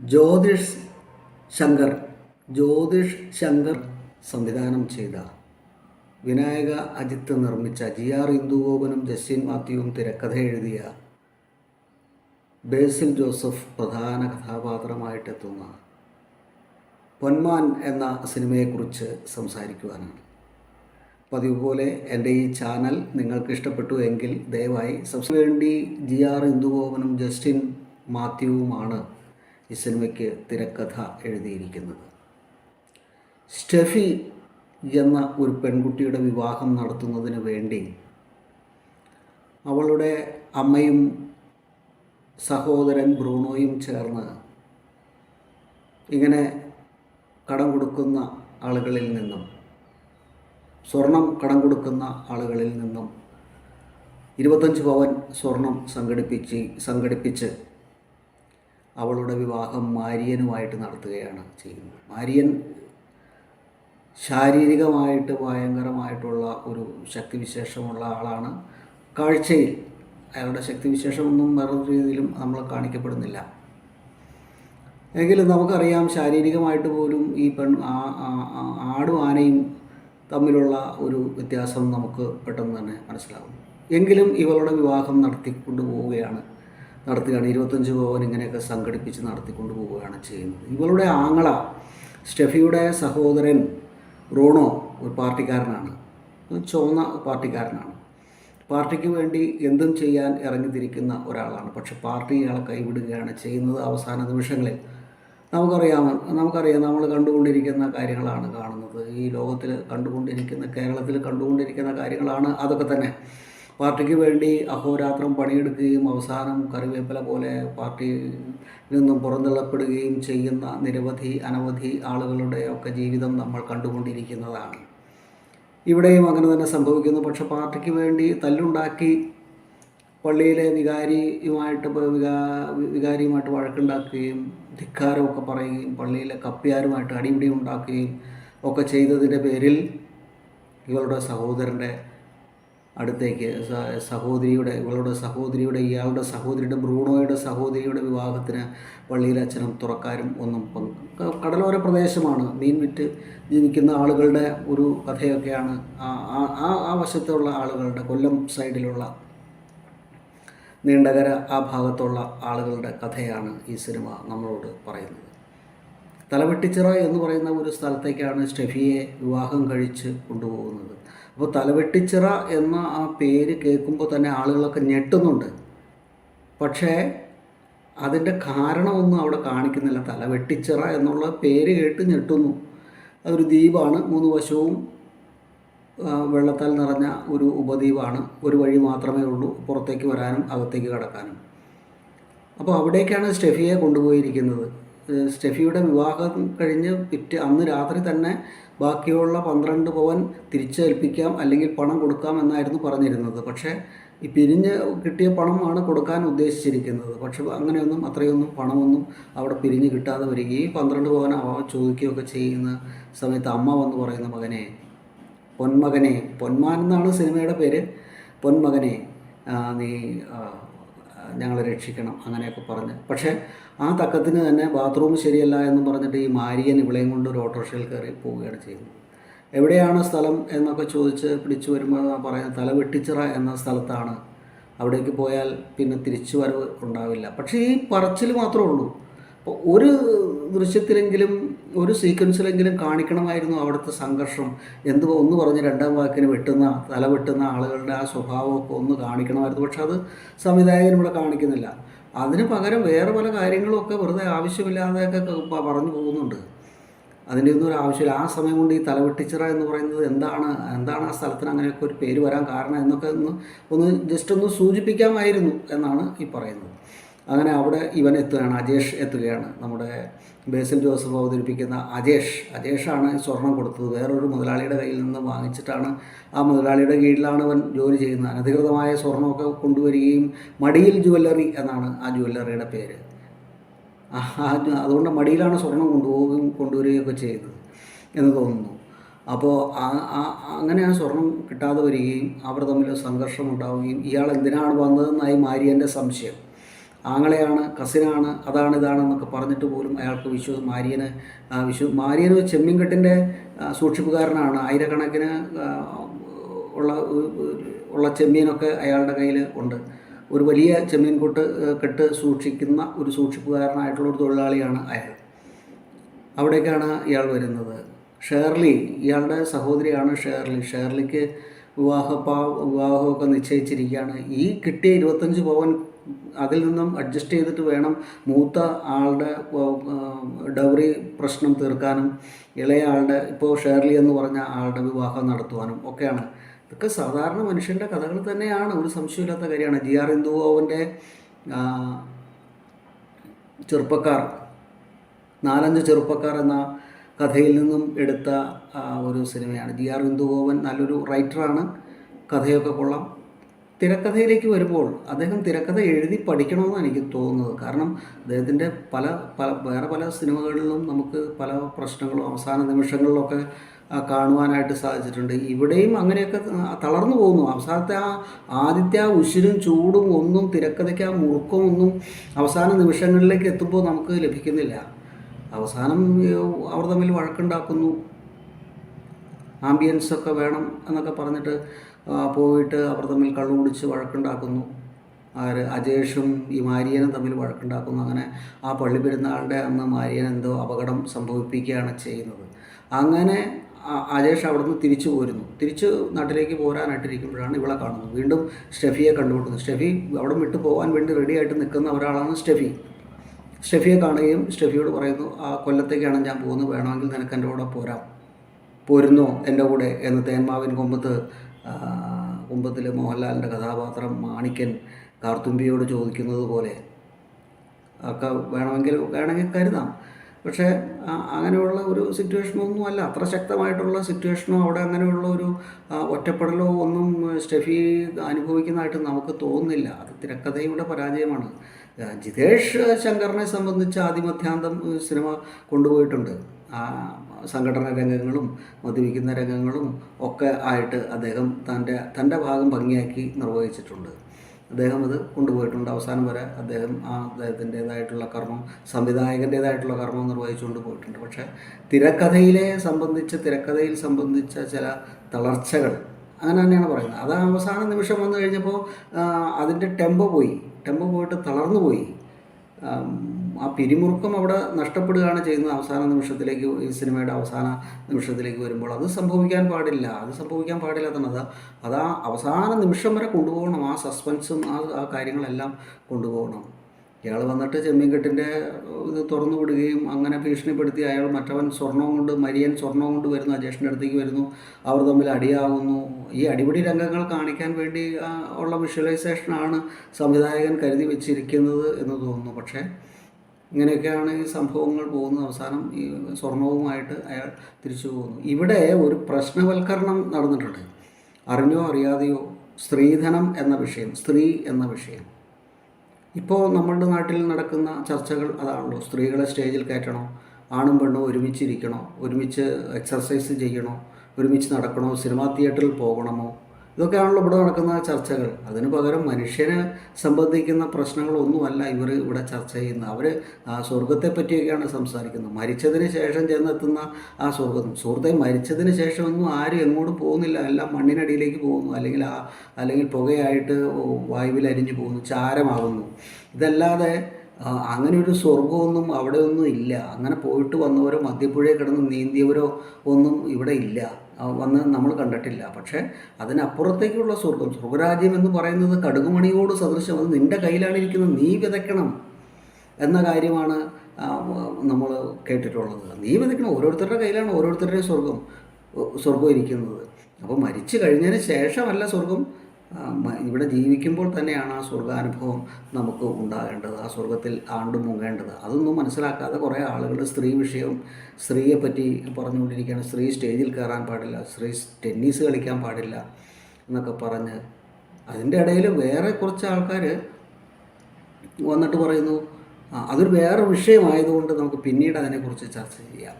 ജ്യോതിഷ് ശങ്കർ ജ്യോതിഷ് ശങ്കർ സംവിധാനം ചെയ്ത വിനായക അജിത്ത് നിർമ്മിച്ച ജി ആർ ഇന്ദുഗോപനും ജസ്റ്റിൻ മാത്യുവും തിരക്കഥ എഴുതിയ ബേസിൽ ജോസഫ് പ്രധാന കഥാപാത്രമായിട്ടെത്തുന്ന പൊന്മാൻ എന്ന സിനിമയെക്കുറിച്ച് സംസാരിക്കുവാനാണ്. പതിവ് പോലെ എന്റെ ഈ ചാനൽ നിങ്ങൾക്ക് ഇഷ്ടപ്പെട്ടു എങ്കിൽ ദയവായി സബ്സ്ക്രൈബ് വേണ്ടി ജി ആർ ഇന്ദുഗോപനും ജസ്റ്റിൻ മാത്യുവുമാണ് ഈ സിനിമയ്ക്ക് തിരക്കഥ എഴുതിയിരിക്കുന്നത്. സ്റ്റെഫി എന്ന ഒരു പെൺകുട്ടിയുടെ വിവാഹം നടത്തുന്നതിന് വേണ്ടി അവളുടെ അമ്മയും സഹോദരൻ ബ്രൂണോയും ചേർന്ന് ഇങ്ങനെ കടം കൊടുക്കുന്ന ആളുകളിൽ നിന്നും സ്വർണം കടം കൊടുക്കുന്ന ആളുകളിൽ നിന്നും ഇരുപത്തഞ്ച് പവൻ സ്വർണം സംഘടിപ്പിച്ച് സംഘടിപ്പിച്ച് അവളുടെ വിവാഹം മാരിയനുമായിട്ട് നടത്തുകയാണ് ചെയ്യുന്നത്. മാരിയൻ ശാരീരികമായിട്ട് ഭയങ്കരമായിട്ടുള്ള ഒരു ശക്തിവിശേഷമുള്ള ആളാണ്. കാഴ്ചയിൽ അയാളുടെ ശക്തിവിശേഷമൊന്നും വേറൊരു രീതിയിലും നമ്മൾ കാണിക്കപ്പെടുന്നില്ല. എങ്കിലും നമുക്കറിയാം ശാരീരികമായിട്ട് പോലും ഈ പെൺ ആടും ആനയും തമ്മിലുള്ള ഒരു വ്യത്യാസം നമുക്ക് പെട്ടെന്ന് തന്നെ മനസ്സിലാകും. എങ്കിലും ഇവളുടെ വിവാഹം നടത്തിക്കൊണ്ടു പോവുകയാണ് നടത്തുകയാണ് ഇരുപത്തഞ്ച് ഭവൻ ഇങ്ങനെയൊക്കെ സംഘടിപ്പിച്ച് നടത്തിക്കൊണ്ട് പോവുകയാണ് ചെയ്യുന്നത്. ഇവളുടെ ആങ്ങള സ്റ്റെഫിയുടെ സഹോദരൻ റോണോ ഒരു പാർട്ടിക്കാരനാണ്. ചുവന്ന പാർട്ടിക്കാരനാണ്. പാർട്ടിക്ക് വേണ്ടി എന്തും ചെയ്യാൻ ഇറങ്ങിത്തിരിക്കുന്ന ഒരാളാണ്. പക്ഷെ പാർട്ടി ഇയാളെ കൈവിടുകയാണ് ചെയ്യുന്നത് അവസാന നിമിഷങ്ങളിൽ. നമുക്കറിയാം നമുക്കറിയാം നമ്മൾ കണ്ടുകൊണ്ടിരിക്കുന്ന കാര്യങ്ങളാണ് കാണുന്നത്. ഈ ലോകത്തിൽ കണ്ടുകൊണ്ടിരിക്കുന്ന കേരളത്തിൽ കണ്ടുകൊണ്ടിരിക്കുന്ന കാര്യങ്ങളാണ് അതൊക്കെ തന്നെ. പാർട്ടിക്ക് വേണ്ടി അഹോരാത്രം പണിയെടുക്കുകയും അവസാനം കറിവേപ്പില പോലെ പാർട്ടിയിൽ നിന്നും പുറന്തള്ളപ്പെടുകയും ചെയ്യുന്ന നിരവധി അനവധി ആളുകളുടെ ഒക്കെ ജീവിതം നമ്മൾ കണ്ടുകൊണ്ടിരിക്കുന്നതാണ്. ഇവിടെയും അങ്ങനെ തന്നെ സംഭവിക്കുന്നു. പക്ഷെ പാർട്ടിക്ക് വേണ്ടി തല്ലുണ്ടാക്കി പള്ളിയിലെ വികാരിയുമായിട്ട് വികാ വികാരിയുമായിട്ട് വഴക്കുണ്ടാക്കുകയും ധിക്കാരമൊക്കെ പറയുകയും പള്ളിയിലെ കപ്പ്യാരുമായിട്ട് അടിപിടി ഉണ്ടാക്കുകയും ഒക്കെ ചെയ്തതിന്റെ പേരിൽ ഇവരുടെ സഹോദരന്റെ അടുത്തേക്ക് സഹോദരിയുടെ ഇവളുടെ സഹോദരിയുടെ ഇയാളുടെ സഹോദരിയുടെ ബ്രൂണോയുടെ സഹോദരിയുടെ വിവാഹത്തിന് പള്ളിയിലെ അച്ഛനും തുറക്കാരും ഒന്നും പങ്ക് കടലോര പ്രദേശമാണ്. മീൻ വിറ്റ് ജീവിക്കുന്ന ആളുകളുടെ ഒരു കഥയൊക്കെയാണ് ആ- ആ- വശത്തുള്ള ആളുകളുടെ കൊല്ലം സൈഡിലുള്ള നീണ്ടകര ആ ഭാഗത്തുള്ള ആളുകളുടെ കഥയാണ് ഈ സിനിമ നമ്മളോട് പറയുന്നത്. തലവെട്ടിച്ചിറ എന്ന് പറയുന്ന ഒരു സ്ഥലത്തേക്കാണ് സ്റ്റെഫിയെ വിവാഹം കഴിച്ച് കൊണ്ടുപോകുന്നത്. അപ്പോൾ തലവെട്ടിച്ചിറ എന്ന ആ പേര് കേൾക്കുമ്പോൾ തന്നെ ആളുകളൊക്കെ ഞെട്ടുന്നുണ്ട്. പക്ഷേ അതിന്റെ കാരണമൊന്നും അവിടെ കാണിക്കുന്നില്ല. തലവെട്ടിച്ചിറ എന്നുള്ള പേര് കേട്ട് ഞെട്ടുന്നു. അതൊരു ദ്വീപാണ്. മൂന്ന് വശവും വെള്ളത്താൽ നിറഞ്ഞ ഒരു ഉപദ്വീപാണ്. ഒരു വഴി മാത്രമേ ഉള്ളൂ പുറത്തേക്ക് വരാനും അകത്തേക്ക് കടക്കാനും. അപ്പോൾ അവിടേക്കാണ് സ്റ്റെഫിയെ കൊണ്ടുപോയിരിക്കുന്നത്. സ്റ്റെഫിയുടെ വിവാഹം കഴിഞ്ഞ് പിറ്റേ അന്ന് രാത്രി തന്നെ ബാക്കിയുള്ള പന്ത്രണ്ട് പവൻ തിരിച്ചേൽപ്പിക്കാം അല്ലെങ്കിൽ പണം കൊടുക്കാം എന്നായിരുന്നു പറഞ്ഞിരുന്നത്. പക്ഷേ ഈ പിരിഞ്ഞ് കിട്ടിയ പണമാണ് കൊടുക്കാൻ ഉദ്ദേശിച്ചിരിക്കുന്നത്. പക്ഷെ അങ്ങനെയൊന്നും അത്രയൊന്നും പണമൊന്നും അവിടെ പിരിഞ്ഞ് കിട്ടാതെ വരികയും പന്ത്രണ്ട് പവൻ അവ ചോദിക്കുകയൊക്കെ ചെയ്യുന്ന സമയത്ത് അമ്മ വന്ന് പറയുന്ന മകനെ പൊന്മകനെ പൊന്മാൻ എന്നാണ് സിനിമയുടെ പേര്. പൊന്മകനെ നീ ഞങ്ങളെ രക്ഷിക്കണം അങ്ങനെയൊക്കെ പറഞ്ഞ്. പക്ഷേ ആ തക്കത്തിന് തന്നെ ബാത്റൂം ശരിയല്ല എന്ന് പറഞ്ഞിട്ട് ഈ മാരിയൻ ഇവിളെയും കൊണ്ട് ഒരു ഓട്ടോറിക്ഷയിൽ കയറി പോവുകയാണ് ചെയ്യുന്നത്. എവിടെയാണ് സ്ഥലം എന്നൊക്കെ ചോദിച്ച് പിടിച്ചു വരുമ്പോൾ പറയുന്നത് തല വെട്ടിച്ചിറ എന്ന സ്ഥലത്താണ്. അവിടേക്ക് പോയാൽ പിന്നെ തിരിച്ചു വരവ് ഉണ്ടാവില്ല. പക്ഷേ ഈ പറച്ചിൽ മാത്രമേ ഉള്ളൂ. അപ്പോൾ ഒരു ദൃശ്യത്തിലെങ്കിലും ഒരു സീക്വൻസിലെങ്കിലും കാണിക്കണമായിരുന്നു അവിടുത്തെ സംഘർഷം. എന്ത് ഒന്ന് പറഞ്ഞ് രണ്ടാം വാക്കിന് വെട്ടുന്ന തല വെട്ടുന്ന ആളുകളുടെ ആ സ്വഭാവമൊക്കെ ഒന്ന് കാണിക്കണമായിരുന്നു. പക്ഷെ അത് സംവിധായകൻ ഇവിടെ കാണിക്കുന്നില്ല. അതിന് പകരം വേറെ പല കാര്യങ്ങളൊക്കെ വെറുതെ ആവശ്യമില്ലാതെയൊക്കെ പറഞ്ഞു പോകുന്നുണ്ട്. അതിന്റെ ഒന്നും ഒരു ആവശ്യമില്ല. ആ സമയം കൊണ്ട് ഈ തലവെട്ടിച്ചിറ എന്ന് പറയുന്നത് എന്താണ് എന്താണ് ആ സ്ഥലത്തിന് അങ്ങനെയൊക്കെ ഒരു പേര് വരാൻ കാരണം എന്നൊക്കെ ഒന്ന് ഒന്ന് ജസ്റ്റ് ഒന്ന് സൂചിപ്പിക്കാമായിരുന്നു എന്നാണ് ഈ പറയുന്നത്. അങ്ങനെ അവിടെ ഇവൻ എത്തുകയാണ് അജേഷ് എത്തുകയാണ്. നമ്മുടെ ബേസിൽ ജോസഫ് അവതരിപ്പിക്കുന്ന അജേഷ്. അജേഷാണ് സ്വർണം കൊടുത്തത്. വേറൊരു മുതലാളിയുടെ കയ്യിൽ നിന്ന് വാങ്ങിച്ചിട്ടാണ് ആ മുതലാളിയുടെ കീഴിലാണ് അവൻ ജോലി ചെയ്യുന്നത്. അനധികൃതമായ സ്വർണമൊക്കെ കൊണ്ടുവരികയും മടിയിൽ ജുവല്ലറി എന്നാണ് ആ ജുവല്ലറിയുടെ പേര്. അതുകൊണ്ട് മടിയിലാണ് സ്വർണം കൊണ്ടുപോവുകയും കൊണ്ടുവരികയൊക്കെ ചെയ്തത് എന്ന് തോന്നുന്നു. അപ്പോൾ അങ്ങനെ ആ സ്വർണം കിട്ടാതെ വരികയും അവർ തമ്മിൽ സംഘർഷം ഉണ്ടാവുകയും ഇയാൾ എന്തിനാണ് വന്നതെന്നായി മാരിയന്റെ സംശയം. ആങ്ങളെയാണ് കസിനാണ് അതാണ് ഇതാണെന്നൊക്കെ പറഞ്ഞിട്ട് പോലും അയാൾക്ക് വിശ്വ മാരിയന് വിശ്വ മാരിയന് ചെമ്മീൻകെട്ടിന്റെ സൂക്ഷിപ്പുകാരനാണ്. ആയിരക്കണക്കിന് ഉള്ള ഉള്ള ചെമ്മീനൊക്കെ അയാളുടെ കയ്യിൽ ഉണ്ട്. ഒരു വലിയ ചെമ്മീൻ കൊട്ട് കെട്ട് സൂക്ഷിക്കുന്ന ഒരു സൂക്ഷിപ്പുകാരനായിട്ടുള്ള ഒരു തൊഴിലാളിയാണ് അയാൾ. അവിടേക്കാണ് ഇയാൾ വരുന്നത്. ഷേർലി ഇയാളുടെ സഹോദരിയാണ് ഷേർലി. ഷേർലിക്ക് വിവാഹപ്പാ വിവാഹമൊക്കെ നിശ്ചയിച്ചിരിക്കുകയാണ്. ഈ കിട്ടിയ ഇരുപത്തഞ്ച് പവൻ അതിൽ നിന്നും അഡ്ജസ്റ്റ് ചെയ്തിട്ട് വേണം മൂത്ത ആളുടെ ഡൗറി പ്രശ്നം തീർക്കാനും ഇളയ ആളുടെ ഇപ്പോൾ ഷേർലി എന്ന് പറഞ്ഞ ആളുടെ വിവാഹം നടത്തുവാനും ഒക്കെയാണ്. ഇതൊക്കെ സാധാരണ മനുഷ്യന്റെ കഥകൾ തന്നെയാണ്. ഒരു സംശയമില്ലാത്ത കാര്യമാണ്. ജി ആർ ഇന്ദുവോവന്റെ ചെറുപ്പക്കാർ നാലഞ്ച് ചെറുപ്പക്കാർ എന്ന കഥയിൽ നിന്നും എടുത്ത ഒരു സിനിമയാണ്. ജി ആർ ഇന്ദുഗോപൻ നല്ലൊരു റൈറ്ററാണ് കഥയൊക്കെ കൊള്ളാം. തിരക്കഥയിലേക്ക് വരുമ്പോൾ അദ്ദേഹം തിരക്കഥ എഴുതി പഠിക്കണമെന്നാണ് എനിക്ക് തോന്നുന്നത്. കാരണം അദ്ദേഹത്തിന്റെ പല പല വേറെ പല സിനിമകളിലും നമുക്ക് പല പ്രശ്നങ്ങളും അവസാന നിമിഷങ്ങളിലൊക്കെ കാണുവാനായിട്ട് സാധിച്ചിട്ടുണ്ട്. ഇവിടെയും അങ്ങനെയൊക്കെ തളർന്നു പോകുന്നു. അവസാനത്തെ ആ ആദ്യത്തെ ആ ഉശിരും ചൂടും ഒന്നും തിരക്കഥയ്ക്ക് ആ മുറുക്കം ഒന്നും അവസാന നിമിഷങ്ങളിലേക്ക് എത്തുമ്പോൾ നമുക്ക് ലഭിക്കുന്നില്ല. അവസാനം അവർ തമ്മിൽ വഴക്കുണ്ടാക്കുന്നു. ആംബിയൻസൊക്കെ വേണം എന്നൊക്കെ പറഞ്ഞിട്ട് പോയിട്ട് അവർ തമ്മിൽ കള്ളു കുടിച്ച് വഴക്കുണ്ടാക്കുന്നു. ആര്? അജേഷും ഈ മാരിയനും തമ്മിൽ വഴക്കുണ്ടാക്കുന്നു. അങ്ങനെ ആ പള്ളി പെരുന്നാളുടെ അന്ന് മാരിയൻ എന്തോ അപകടം സംഭവിപ്പിക്കുകയാണ് ചെയ്യുന്നത്. അങ്ങനെ അജേഷ് അവിടുന്ന് തിരിച്ചു പോരുന്നു. തിരിച്ച് നാട്ടിലേക്ക് പോരാനായിട്ടിരിക്കുമ്പോഴാണ് ഇവളെ കാണുന്നത്. വീണ്ടും സ്റ്റെഫിയെ കണ്ടുമുട്ടുന്നു. സ്റ്റെഫി അവിടെ വിട്ടു പോകാൻ വേണ്ടി റെഡിയായിട്ട് നിൽക്കുന്ന ഒരാളാണ് സ്റ്റെഫി. സ്റ്റെഫിയെ കാണുകയും സ്റ്റെഫിയോട് പറയുന്നു ആ കൊല്ലത്തേക്കാണ് ഞാൻ പോകുന്നത്. വേണമെങ്കിൽ നിനക്ക് എന്റെ കൂടെ പോരാം. പോരുന്നോ എന്റെ കൂടെ? എന്ന് തേന്മാവിൻ കൊമ്പത്ത് കുമ്പത്തിൽ മോഹൻലാലിന്റെ കഥാപാത്രം മാണിക്കൻ കാർത്തുമ്പിയോട് ചോദിക്കുന്നത് പോലെ. ഒക്കെ വേണമെങ്കിൽ വേണമെങ്കിൽ കരുതാം. പക്ഷേ അങ്ങനെയുള്ള ഒരു സിറ്റുവേഷനൊന്നും അല്ല. അത്ര ശക്തമായിട്ടുള്ള സിറ്റുവേഷനോ അവിടെ അങ്ങനെയുള്ള ഒരു ഒറ്റപ്പെടലോ ഒന്നും സ്റ്റെഫി അനുഭവിക്കുന്നതായിട്ട് നമുക്ക് തോന്നുന്നില്ല. അത് തിരക്കഥയുടെ പരാജയമാണ്. ജിതേഷ് ശങ്കറിനെ സംബന്ധിച്ച് ആദിമധ്യാന്തം സിനിമ കൊണ്ടുപോയിട്ടുണ്ട്. സംഘടന രംഗങ്ങളും മദ്യപിക്കുന്ന രംഗങ്ങളും ഒക്കെ ആയിട്ട് അദ്ദേഹം തന്റെ തന്റെ ഭാഗം ഭംഗിയാക്കി നിർവഹിച്ചിട്ടുണ്ട്. അദ്ദേഹം അത് കൊണ്ടുപോയിട്ടുണ്ട്. അവസാനം വരെ അദ്ദേഹം ആ അദ്ദേഹത്തിന്റേതായിട്ടുള്ള കർമ്മം സംവിധായകന്റേതായിട്ടുള്ള കർമ്മം നിർവഹിച്ചുകൊണ്ട് പോയിട്ടുണ്ട്. പക്ഷേ തിരക്കഥയിലെ സംബന്ധിച്ച് തിരക്കഥയിൽ സംബന്ധിച്ച ചില തളർച്ചകൾ അങ്ങനെ തന്നെയാണ് പറയുന്നത്. അത് അവസാന നിമിഷം വന്നു കഴിഞ്ഞപ്പോൾ അതിന്റെ ടെമ്പോ പോയി. ടെമ്പോ പോയിട്ട് തളർന്നു പോയി. ആം, പിരിമുറുക്കം അവിടെ നഷ്ടപ്പെടുകയാണ് ചെയ്യുന്നത് അവസാന നിമിഷത്തിലേക്ക് ഈ സിനിമയുടെ അവസാന നിമിഷത്തിലേക്ക് വരുമ്പോൾ. അത് സംഭവിക്കാൻ പാടില്ല. അത് സംഭവിക്കാൻ പാടില്ലാത്തതാണ് അത് അത് ആ അവസാന നിമിഷം വരെ കൊണ്ടുപോകണം. ആ സസ്പെൻസും ആ കാര്യങ്ങളെല്ലാം കൊണ്ടുപോകണം. ഇയാൾ വന്നിട്ട് ചെമ്മീൻകെട്ടിന്റെ ഇത് തുറന്നു വിടുകയും അങ്ങനെ ഭീഷണിപ്പെടുത്തി അയാൾ മറ്റവൻ സ്വർണവും കൊണ്ട് മരിയൻ സ്വർണവും കൊണ്ട് വരുന്നു അജേഷിന്റെ അടുത്തേക്ക് വരുന്നു അവർ തമ്മിൽ അടിയാകുന്നു ഈ അടിപിടി രംഗങ്ങൾ കാണിക്കാൻ വേണ്ടി ഉള്ള വിഷ്വലൈസേഷനാണ് സംവിധായകൻ കരുതി വെച്ചിരിക്കുന്നത് എന്ന് തോന്നുന്നു. പക്ഷേ ഇങ്ങനെയൊക്കെയാണ് ഈ സംഭവങ്ങൾ പോകുന്നത്. അവസാനം ഈ സ്വർണവുമായിട്ട് അയാൾ തിരിച്ചു പോകുന്നു. ഇവിടെ ഒരു പ്രശ്നവൽക്കരണം നടന്നിട്ടുണ്ട്. അറിഞ്ഞോ അറിയാതെയോ സ്ത്രീധനം എന്ന വിഷയം സ്ത്രീ എന്ന വിഷയം. ഇപ്പോൾ നമ്മളുടെ നാട്ടിൽ നടക്കുന്ന ചർച്ചകൾ അതാണല്ലോ. സ്ത്രീകളെ സ്റ്റേജിൽ കയറ്റണോ? ആണും പെണ്ണും ഒരുമിച്ചിരിക്കണോ? ഒരുമിച്ച് എക്സർസൈസ് ചെയ്യണോ? ഒരുമിച്ച് നടക്കണോ? സിനിമാ തിയേറ്ററിൽ പോകണമോ? ഇതൊക്കെയാണല്ലോ ഇവിടെ നടക്കുന്ന ചർച്ചകൾ. അതിന് പകരം മനുഷ്യനെ സംബന്ധിക്കുന്ന പ്രശ്നങ്ങളൊന്നുമല്ല ഇവർ ഇവിടെ ചർച്ച ചെയ്യുന്നത്. അവർ ആ സ്വർഗത്തെ പറ്റിയൊക്കെയാണ് സംസാരിക്കുന്നത്. മരിച്ചതിന് ശേഷം ചെന്നെത്തുന്ന ആ സ്വർഗം. സുഹൃത്തെ മരിച്ചതിന് ശേഷം ഒന്നും ആരും എങ്ങോട്ടും പോകുന്നില്ല. എല്ലാം മണ്ണിനടിയിലേക്ക് പോകുന്നു. അല്ലെങ്കിൽ ആ അല്ലെങ്കിൽ പുകയായിട്ട് വായുവിൽ അരിഞ്ഞു പോകുന്നു. ചാരമാകുന്നു. ഇതല്ലാതെ അങ്ങനെ ഒരു സ്വർഗമൊന്നും അവിടെ ഒന്നും ഇല്ല. അങ്ങനെ പോയിട്ട് വന്നവരോ മധ്യപ്പുഴയിൽ കിടന്ന് നീന്തിയവരോ ഒന്നും ഇവിടെ ഇല്ല. വന്ന് നമ്മൾ കണ്ടിട്ടില്ല. പക്ഷേ അതിനപ്പുറത്തേക്കുള്ള സ്വർഗം സ്വർഗരാജ്യം എന്ന് പറയുന്നത് കടുകുമണിയോട് സദൃശം അത് നിന്റെ കയ്യിലാണ് ഇരിക്കുന്നത്. നീ വിതയ്ക്കണം എന്ന കാര്യമാണ് നമ്മൾ കേട്ടിട്ടുള്ളത്. നീ വിതയ്ക്കണം. ഓരോരുത്തരുടെ കയ്യിലാണ് ഓരോരുത്തരുടെയും സ്വർഗം സ്വർഗം ഇരിക്കുന്നത്. അപ്പോൾ മരിച്ചു കഴിഞ്ഞതിന് ശേഷമല്ല സ്വർഗം ഇവിടെ ജീവിക്കുമ്പോൾ തന്നെയാണ് ആ സ്വർഗാനുഭവം നമുക്ക് ഉണ്ടാകേണ്ടത് ആ സ്വർഗത്തിൽ ആണ്ടു മുങ്ങേണ്ടത്. അതൊന്നും മനസ്സിലാക്കാതെ കുറേ ആളുകൾ സ്ത്രീ വിഷയവും സ്ത്രീയെ പറ്റി പറഞ്ഞുകൊണ്ടിരിക്കുകയാണ്. സ്ത്രീ സ്റ്റേജിൽ കയറാൻ പാടില്ല സ്ത്രീ ടെന്നീസ് കളിക്കാൻ പാടില്ല എന്നൊക്കെ പറഞ്ഞ് അതിന്റെ ഇടയിൽ വേറെ കുറച്ച് ആൾക്കാർ വന്നിട്ട് പറയുന്നു അതൊരു വേറെ വിഷയമായതുകൊണ്ട് നമുക്ക് പിന്നീട് അതിനെക്കുറിച്ച് ചർച്ച ചെയ്യാം.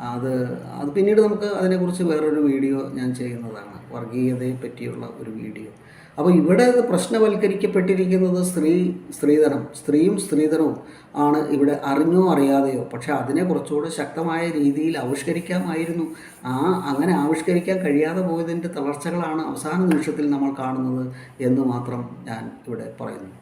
അത് അത് പിന്നീട് നമുക്ക് അതിനെക്കുറിച്ച് വേറൊരു വീഡിയോ ഞാൻ ചെയ്യുന്നതാണ്. വർഗീയതയെ പറ്റിയുള്ള ഒരു വീഡിയോ. അപ്പോൾ ഇവിടെ പ്രശ്നവൽക്കരിക്കപ്പെട്ടിരിക്കുന്നത് സ്ത്രീ സ്ത്രീധനം സ്ത്രീയും സ്ത്രീധനവും ആണ് ഇവിടെ അറിഞ്ഞോ അറിയാതെയോ. പക്ഷേ അതിനെ കുറച്ചുകൂടെ ശക്തമായ രീതിയിൽ ആവിഷ്കരിക്കാമായിരുന്നു. ആ അങ്ങനെ ആവിഷ്കരിക്കാൻ കഴിയാതെ പോയതിന്റെ തളർച്ചകളാണ് അവസാന നിമിഷത്തിൽ നമ്മൾ കാണുന്നത് എന്ന് മാത്രം ഞാൻ ഇവിടെ പറയുന്നു.